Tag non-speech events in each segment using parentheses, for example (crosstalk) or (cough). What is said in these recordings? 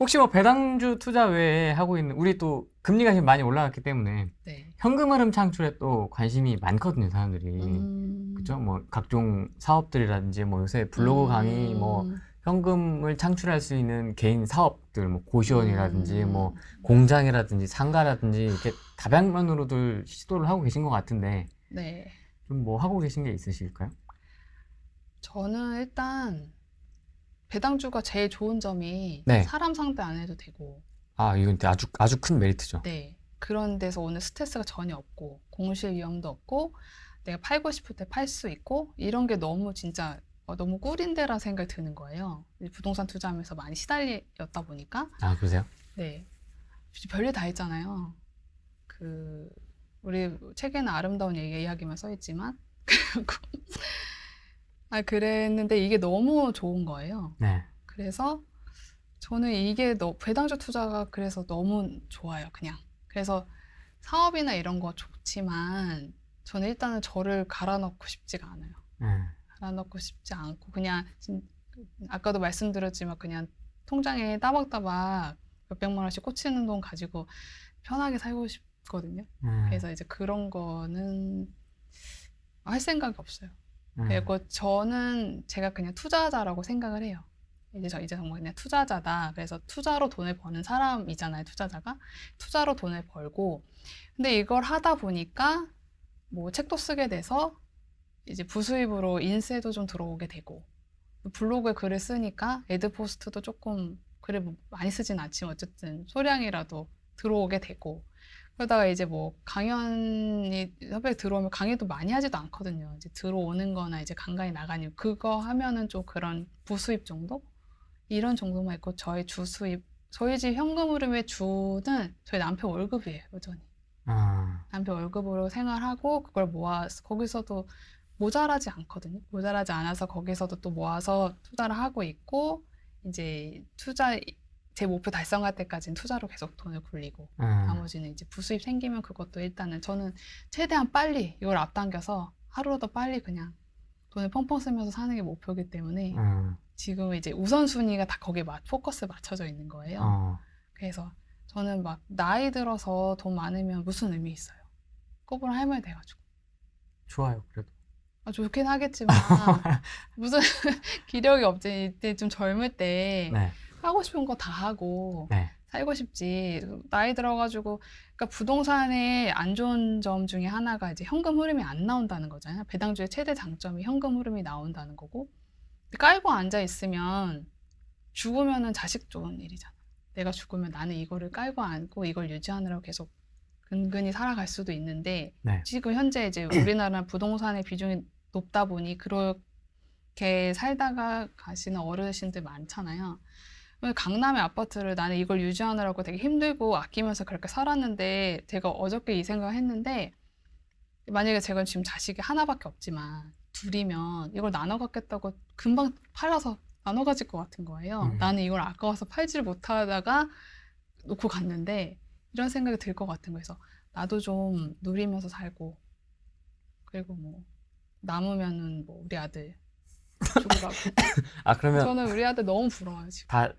혹시 뭐 배당주 투자 외에 하고 있는 우리 또 금리가 지금 많이 올라갔기 때문에 네. 현금 흐름 창출에 또 관심이 많거든요, 사람들이. 음. 그죠? 뭐 각종 사업들이라든지 뭐 요새 블로그 강의 뭐 음. 현금을 창출할 수 있는 개인 사업들 뭐 고시원이라든지 음. 뭐 공장이라든지 상가라든지 이렇게 다방면으로들 시도를 하고 계신 것 같은데 네. 좀 뭐 하고 계신 게 있으실까요? 저는 일단 배당주가 제일 좋은 점이 네. 사람 상대 안 해도 되고 아, 이건 아주 아주 큰 메리트죠. 네. 그런 데서 오는 스트레스가 전혀 없고 공실 위험도 없고 내가 팔고 싶을 때 팔 수 있고 이런 게 너무 진짜 어, 너무 꿀인데라 생각이 드는 거예요. 이 부동산 투자하면서 많이 시달렸다 보니까 아, 그러세요? 네. 별일 다 했잖아요. 그 우리 책에는 아름다운 얘기 이야기만 써 있지만 (laughs) 그리고 아 그랬는데 이게 너무 좋은 거예요. 네. 그래서 저는 이게 너 배당주 투자가 그래서 너무 좋아요. 그냥 그래서 사업이나 이런 거 좋지만 저는 일단은 저를 갈아넣고 싶지가 않아요. 네. 갈아넣고 싶지 않고 그냥 진- 아까도 말씀드렸지만 그냥 통장에 따박따박 몇백만 원씩 꽂히는 돈 가지고 편하게 살고 싶거든요. 네. 그래서 이제 그런 거는 할 생각이 없어요. 네. 그리고 저는 제가 그냥 투자자라고 생각을 해요. 이제 저 이제 정말 그냥 투자자다. 그래서 투자로 돈을 버는 사람이잖아요. 투자자가 투자로 돈을 벌고 근데 이걸 하다 보니까 뭐 책도 쓰게 돼서 이제 부수입으로 인세도 좀 들어오게 되고 블로그에 글을 쓰니까 애드 포스트도 조금 글을 뭐 많이 쓰진 않지만 어쨌든 소량이라도 들어오게 되고 그러다가 이제 뭐 강연이 섭외 들어오면 강의도 많이 하지도 않거든요. 이제 들어오는 거나 이제 간간히 나가니 그거 하면은 좀 그런 부수입 정도? 이런 정도만 있고 저희 주수입 저희 집 현금 흐름의 주는 저희 남편 월급이에요, 여전히. 아, 남편 월급으로 생활하고 그걸 모아서 거기서도 모자라지 않거든요. 모자라지 않아서 거기서도 또 모아서 투자를 하고 있고 이제 투자 제 목표 달성할 때까지는 투자로 계속 돈을 굴리고 아, 나머지는 이제 부수입 생기면 그것도 일단은 저는 최대한 빨리 이걸 앞당겨서 하루라도 빨리 그냥 돈을 펑펑 쓰면서 사는 게 목표이기 때문에 아, 지금 이제 우선순위가 다 거기에 맞, 포커스 맞춰져 있는 거예요. 어, 그래서 저는 막 나이 들어서 돈 많으면 무슨 의미 있어요? 꼬부랑 할머니 돼가지고. 좋아요. 그래도. 아, 좋긴 하겠지만 (laughs) 무슨 (laughs) 기력이 없지. 이때 좀 젊을 때 네. 하고 싶은 거 다 하고 네. 살고 싶지. 나이 들어가지고 그러니까 부동산의 안 좋은 점 중에 하나가 이제 현금 흐름이 안 나온다는 거잖아요. 배당주의 최대 장점이 현금 흐름이 나온다는 거고. 깔고 앉아 있으면 죽으면은 자식 좋은 일이잖아. 내가 죽으면 나는 이거를 깔고 앉고 이걸 유지하느라고 계속 근근히 살아갈 수도 있는데 네. 지금 현재 이제 우리나라 (clears throat) 부동산의 비중이 높다 보니 그렇게 살다가 가시는 어르신들 많잖아요. 왜 강남의 아파트를 나는 이걸 유지하느라고 되게 힘들고 아끼면서 그렇게 살았는데 제가 어저께 이 생각을 했는데 만약에 제가 지금 자식이 하나밖에 없지만 둘이면 이걸 나눠 갖겠다고 금방 팔아서 나눠 가질 것 같은 거예요. 음. 나는 이걸 아까워서 팔지를 못하다가 놓고 갔는데 이런 생각이 들 것 같은 거에서 나도 좀 누리면서 살고 그리고 뭐 남으면은 뭐 우리 아들 (laughs) 가고 아, 그러면 저는 우리 아들 너무 부러워요 지금. 다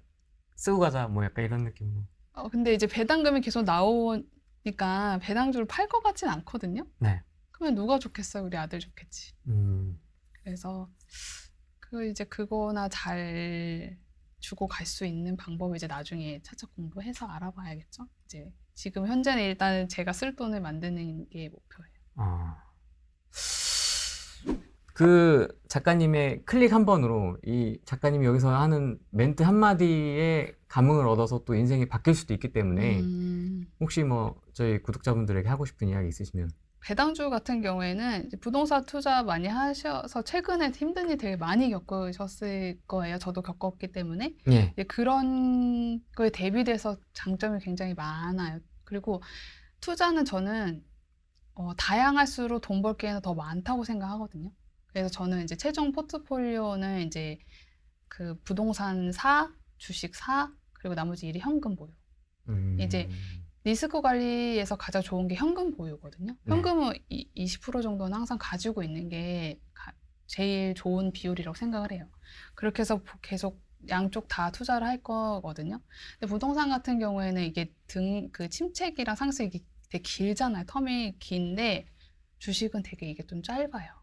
쓰고 가자. 뭐 약간 이런 느낌으로. 어, 근데 이제 배당금이 계속 나오니까 배당주를 팔 것 같진 않거든요. 네. 그러면 누가 좋겠어요? 우리 아들 좋겠지. 음. 그래서 그 이제 그거나 잘 주고 갈 수 있는 방법을 이제 나중에 차차 공부해서 알아봐야겠죠. 이제 지금 현재는 일단은 제가 쓸 돈을 만드는 게 목표예요. 아. 그 작가님의 클릭 한 번으로 이 작가님이 여기서 하는 멘트 한마디에 감흥을 얻어서 또 인생이 바뀔 수도 있기 때문에 음, 혹시 뭐 저희 구독자분들에게 하고 싶은 이야기 있으시면 배당주 같은 경우에는 부동산 투자 많이 하셔서 최근에 힘든 일 되게 많이 겪으셨을 거예요. 저도 겪었기 때문에 예. 그런 거에 대비돼서 장점이 굉장히 많아요. 그리고 투자는 저는 어, 다양할수록 돈 벌 기회는 더 많다고 생각하거든요. 그래서 저는 이제 최종 포트폴리오는 이제 그 부동산 사, 주식 사, 그리고 나머지 일이 현금 보유. 음. 이제 리스크 관리에서 가장 좋은 게 현금 보유거든요. 네. 현금은 이- 20% 정도는 항상 가지고 있는 게 가- 제일 좋은 비율이라고 생각을 해요. 그렇게 해서 보- 계속 양쪽 다 투자를 할 거거든요. 근데 부동산 같은 경우에는 이게 등 그 침체기랑 상승이 되게 길잖아요. 텀이 긴데 주식은 되게 이게 좀 짧아요.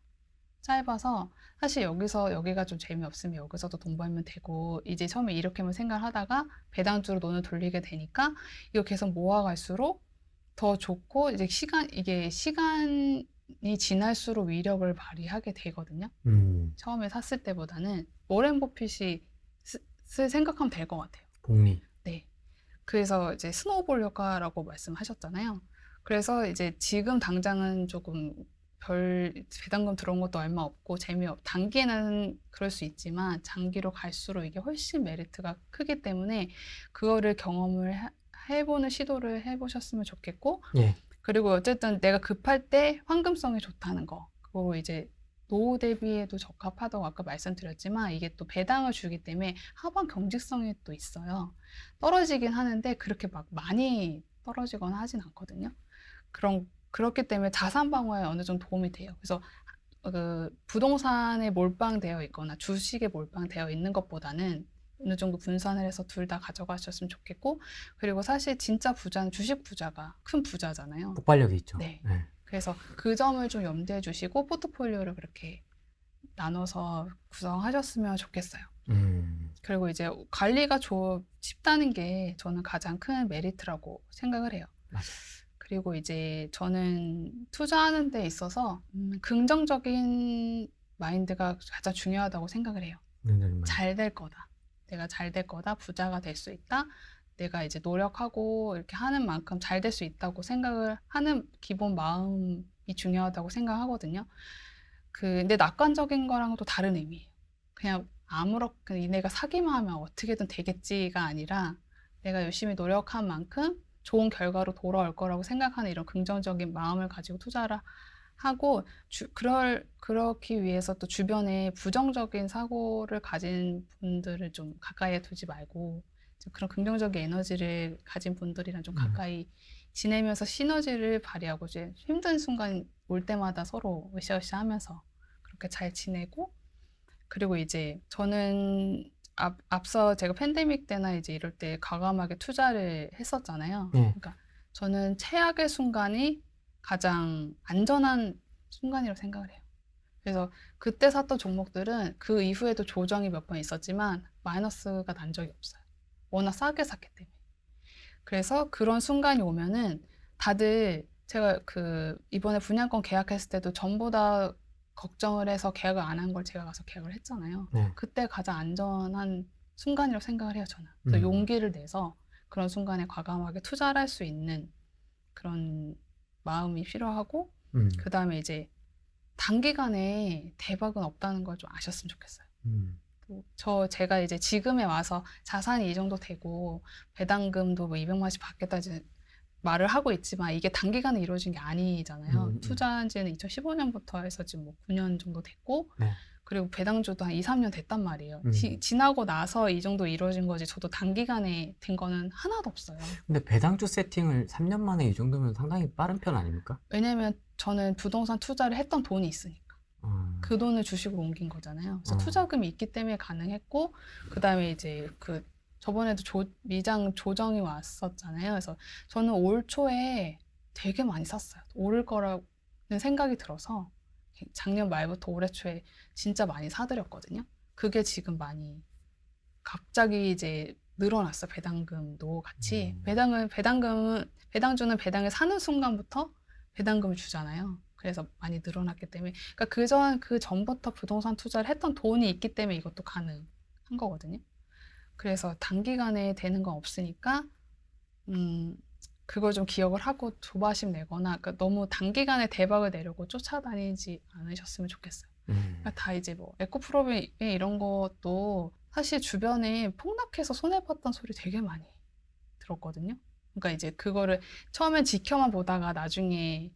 짧아서 사실 여기서 여기가 좀 재미없으면 여기서도 돈 벌면 되고 이제 처음에 이렇게만 생각하다가 배당주로 돈을 돌리게 되니까 이거 계속 모아갈수록 더 좋고 이제 시간 이게 시간이 지날수록 위력을 발휘하게 되거든요. 음, 처음에 샀을 때보다는 워렌 버핏이 쓰- 쓸 생각하면 될 것 같아요. 복리. 네. 그래서 이제 스노우볼 효과라고 말씀하셨잖아요. 그래서 이제 지금 당장은 조금 별 배당금 들어온 것도 얼마 없고 재미없 단기에는 그럴 수 있지만 장기로 갈수록 이게 훨씬 메리트가 크기 때문에 그거를 경험을 해- 해보는 시도를 해보셨으면 좋겠고 예. 그리고 어쨌든 내가 급할 때 황금성이 좋다는 거. 그리고 이제 노후 대비에도 적합하다고 아까 말씀드렸지만 이게 또 배당을 주기 때문에 하방 경직성이 또 있어요. 떨어지긴 하는데 그렇게 막 많이 떨어지거나 하진 않거든요. 그런 그렇기 때문에 자산 방어에 어느 정도 도움이 돼요. 그래서 그 부동산에 몰빵되어 있거나 주식에 몰빵되어 있는 것보다는 어느 정도 분산을 해서 둘 다 가져가셨으면 좋겠고 그리고 사실 진짜 부자는 주식 부자가 큰 부자잖아요. 폭발력이 있죠. 네. 예. 그래서 그 점을 좀 염두에 두시고 포트폴리오를 그렇게 나눠서 구성하셨으면 좋겠어요. 음, 그리고 이제 관리가 조, 쉽다는 게 저는 가장 큰 메리트라고 생각을 해요. 맞아요. 그리고 이제 저는 투자하는 데 있어서 음, 긍정적인 마인드가 가장 중요하다고 생각을 해요. 잘 될 거다. 내가 잘 될 거다. 부자가 될 수 있다. 내가 이제 노력하고 이렇게 하는 만큼 잘 될 수 있다고 생각을 하는 기본 마음이 중요하다고 생각하거든요. 그, 근데 낙관적인 거랑은 또 다른 의미예요. 그냥 아무렇게 내가 사기만 하면 어떻게든 되겠지가 아니라 내가 열심히 노력한 만큼 좋은 결과로 돌아올 거라고 생각하는 이런 긍정적인 마음을 가지고 투자를 하고 주, 그럴 그렇기 위해서 또 주변에 부정적인 사고를 가진 분들을 좀 가까이에 두지 말고 좀 그런 긍정적인 에너지를 가진 분들이랑 좀 음. 가까이 지내면서 시너지를 발휘하고 이제 힘든 순간 올 때마다 서로 으쌰으쌰 하면서 그렇게 잘 지내고 그리고 이제 저는 앞, 앞서 제가 팬데믹 때나 이제 이럴 때 과감하게 투자를 했었잖아요. 예. 그러니까 저는 최악의 순간이 가장 안전한 순간이라고 생각을 해요. 그래서 그때 샀던 종목들은 그 이후에도 조정이 몇 번 있었지만 마이너스가 난 적이 없어요. 워낙 싸게 샀기 때문에. 그래서 그런 순간이 오면은 다들 제가 그 이번에 분양권 계약했을 때도 전부 다 걱정을 해서 계약을 안 한 걸 제가 가서 계약을 했잖아요. 네. 그때 가장 안전한 순간이라고 생각을 해요, 저는. 그래서 음. 용기를 내서 그런 순간에 과감하게 투자를 할 수 있는 그런 마음이 필요하고, 음, 그 다음에 이제 단기간에 대박은 없다는 걸 좀 아셨으면 좋겠어요. 음, 또저 제가 이제 지금에 와서 자산이 이 정도 되고 배당금도 뭐 200만 원씩 받겠다 이제 말을 하고 있지만 이게 단기간에 이루어진 게 아니잖아요. 음, 음. 투자한 지는 2015년부터 해서 지금 뭐 9년 정도 됐고 네. 그리고 배당주도 한 2, 3년 됐단 말이에요. 음. 지, 지나고 나서 이 정도 이루어진 거지 저도 단기간에 된 거는 하나도 없어요. 근데 배당주 세팅을 3년 만에 이 정도면 상당히 빠른 편 아닙니까? 왜냐면 저는 부동산 투자를 했던 돈이 있으니까. 어, 그 돈을 주식으로 옮긴 거잖아요. 그래서 어. 투자금이 있기 때문에 가능했고, 그 다음에 이제 그 저번에도 조, 미장 조정이 왔었잖아요. 그래서 저는 올 초에 되게 많이 샀어요. 오를 거라는 생각이 들어서 작년 말부터 올해 초에 진짜 많이 사들였거든요. 그게 지금 많이 갑자기 이제 늘어났어 배당금도 같이 음. 배당은 배당금은 배당주는 배당을 사는 순간부터 배당금을 주잖아요. 그래서 많이 늘어났기 때문에 그러니까 그전 그 전부터 부동산 투자를 했던 돈이 있기 때문에 이것도 가능한 거거든요. 그래서 단기간에 되는 건 없으니까 음 그걸 좀 기억을 하고 조바심 내거나 그러니까 너무 단기간에 대박을 내려고 쫓아다니지 않으셨으면 좋겠어요. 음, 그러니까 다 이제 뭐 에코프로비 이런 것도 사실 주변에 폭락해서 손해 봤던 소리 되게 많이 들었거든요. 그러니까 이제 그거를 처음엔 지켜만 보다가 나중에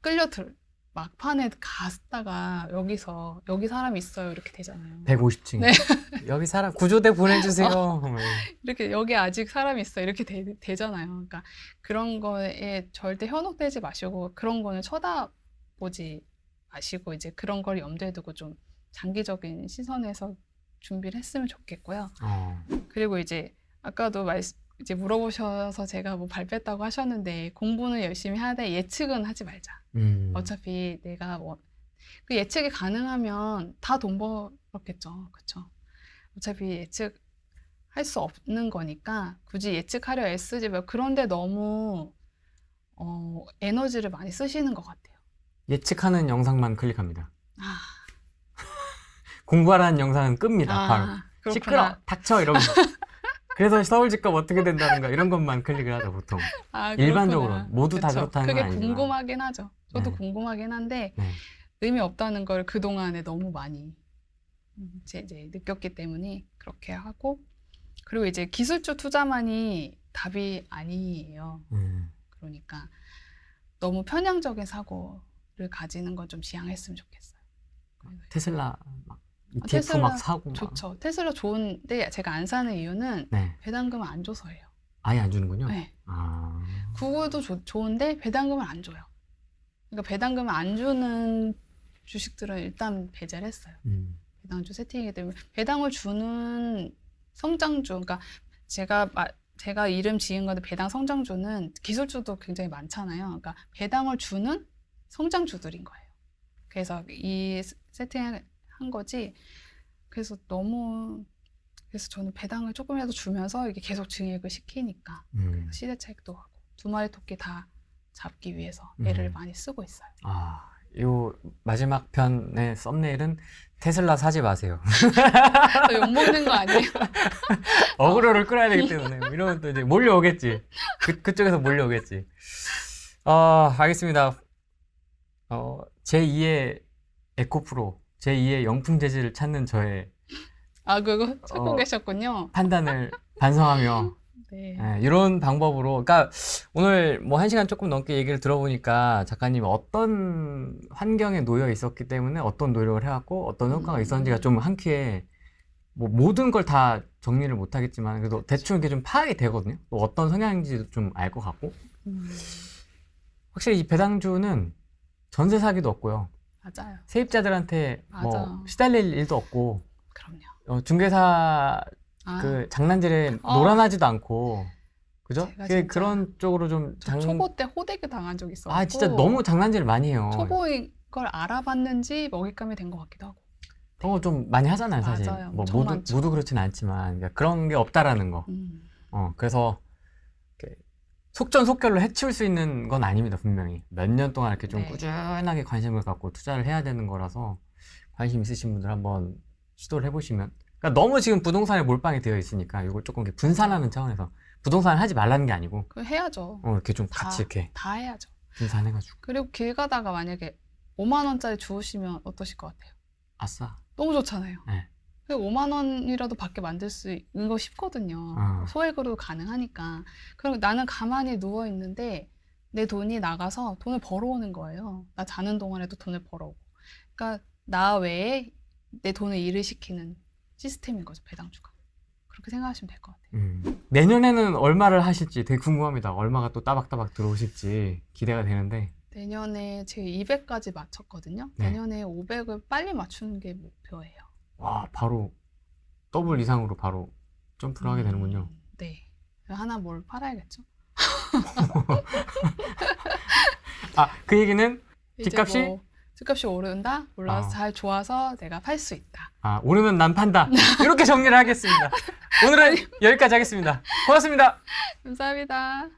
끌려 들 막판에 갔다가 여기서 여기 사람 있어요 이렇게 되잖아요. 150층. 네. (laughs) 여기 사람 구조대 보내주세요. 뭐. 이렇게 여기 아직 사람 있어 이렇게 되, 잖아요 그러니까 그런 거에 절대 현혹되지 마시고 그런 거는 쳐다보지 마시고 이제 그런 걸 염두에 두고 좀 장기적인 시선에서 준비를 했으면 좋겠고요. 어. 그리고 이제 아까도 말 이제 물어보셔서 제가 뭐발 뺐다고 하셨는데 공부는 열심히 하되 예측은 하지 말자. 음. 어차피 내가 뭐, 그 예측이 가능하면 다 돈 벌었겠죠. 그쵸? 어차피 예측 할 수 없는 거니까 굳이 예측하려 애쓰지 말고 그런데 너무 어, 에너지를 많이 쓰시는 것 같아요. 예측하는 영상만 클릭합니다. 아, (laughs) 공부하라는 영상은 끕니다. 바로. 그렇구나. 시끄러, 닥쳐 이러면서. (laughs) 그래서 서울 집값 어떻게 된다는가 이런 것만 클릭을 하죠 보통. 아, 일반적으로. 모두 다 그쵸. 그렇다는 그게 건 아니지만. 궁금하긴 하죠. 저도 네. 궁금하긴 한데 네. 의미 없다는 걸 그 동안에 너무 많이 음, 이제, 이제 느꼈기 때문에 그렇게 하고 그리고 이제 기술주 투자만이 답이 아니에요. 음. 그러니까 너무 편향적인 사고를 가지는 건 좀 지양했으면 좋겠어요. 테슬라 막 ETF 아, 테슬라 막 사고 막. 좋죠. 테슬라 좋은데 제가 안 사는 이유는 네. 배당금을 안 줘서예요. 아예 안 주는군요. 네. 아. 구글도 좋- 좋은데 배당금을 안 줘요. 그러니까 배당금을 안 주는 주식들은 일단 배제를 했어요. 음. 배당주 세팅이기 때문에 배당을 주는 성장주, 그러니까 제가 마- 제가 이름 지은 건데 배당 성장주는 기술주도 굉장히 많잖아요. 그러니까 배당을 주는 성장주들인 거예요. 그래서 이 세- 세팅 한 거지. 그래서 너무 그래서 저는 배당을 조금이라도 주면서 이게 계속 증액을 시키니까 음. 시대 차익도 하고 두 마리 토끼 다 잡기 위해서 애를 음. 많이 쓰고 있어요. 아, 요 마지막 편의 썸네일은 테슬라 사지 마세요. 또욕 먹는 거 아니에요? (laughs) 어그로를 끌어야 되기 때문에 뭐 이러면 또 이제 몰려오겠지. 그 그쪽에서 몰려오겠지. 아, 알겠습니다. 어, 제 2의 에코프로, 제 2의 영풍 재질을 찾는 저의 아 그거 찾고 어. 계셨군요. 판단을 반성하며 (laughs) 네. 예, 이런 방법으로, 그러니까 오늘 뭐 한 시간 조금 넘게 얘기를 들어보니까 작가님이 어떤 환경에 놓여 있었기 때문에 어떤 노력을 해왔고 어떤 효과가 음. 있었는지가 좀 한 큐에 뭐 모든 걸 다 정리를 못 하겠지만 그래도 대충 이렇게 좀 파악이 되거든요. 또 어떤 성향인지도 좀 알 것 같고 음, 확실히 이 배당주는 전세 사기도 없고요. 맞아요. 세입자들한테 뭐 맞아. 시달릴 일도 없고 그럼요. 어, 중개사 아, 그 장난질에 어. 놀아나지도 않고 그죠? 제가 진짜 그런 쪽으로 좀 저 장... 초보 때 호되게 당한 적 있어요. 아 진짜 너무 장난질을 많이 해요. 초보인 걸 알아봤는지 먹잇감이 된 것 같기도 하고. 그런 거 좀 많이 하잖아요, 사실. 맞아요. 뭐 엄청 모두 많죠. 모두 그렇진 않지만 그러니까 그런 게 없다라는 거. 음, 어 그래서 속전속결로 해치울 수 있는 건 아닙니다, 분명히. 몇 년 동안 이렇게 좀 네. 꾸준하게 관심을 갖고 투자를 해야 되는 거라서 관심 있으신 분들 한번 시도를 해보시면. 그러니까 너무 지금 부동산에 몰빵이 되어 있으니까 이걸 조금 이렇게 분산하는 차원에서 부동산을 하지 말라는 게 아니고 그거 해야죠. 어, 이렇게 좀 다. 같이 이렇게 다 해야죠. 분산해가지고 그리고 길 가다가 만약에 5만 원짜리 주우시면 어떠실 것 같아요? 아싸. 너무 좋잖아요. 네. 5만 원이라도 받게 만들 수 있는 거 쉽거든요. 어. 소액으로 가능하니까. 그럼 나는 가만히 누워 있는데 내 돈이 나가서 돈을 벌어오는 거예요. 나 자는 동안에도 돈을 벌어오고. 그러니까 나 외에 내 돈을 일을 시키는 시스템인 거죠, 배당주가. 그렇게 생각하시면 될 것 같아요. 음. 내년에는 얼마를 하실지 되게 궁금합니다. 얼마가 또 따박따박 들어오실지 기대가 되는데. 내년에 제가 200까지 맞췄거든요. 네. 내년에 500을 빨리 맞추는 게 목표예요. 와, 바로 더블 이상으로 바로 점프를 하게 되는군요. 음, 네. 하나 뭘 팔아야겠죠? 아, 그 얘기는 이제 집값이? 뭐 집값이 오른다? 올라서 어. 잘 좋아서 내가 팔 수 있다. 아, 오르면 난 판다. (laughs) 이렇게 정리를 하겠습니다. 오늘은 여기까지 하겠습니다. 고맙습니다. 감사합니다.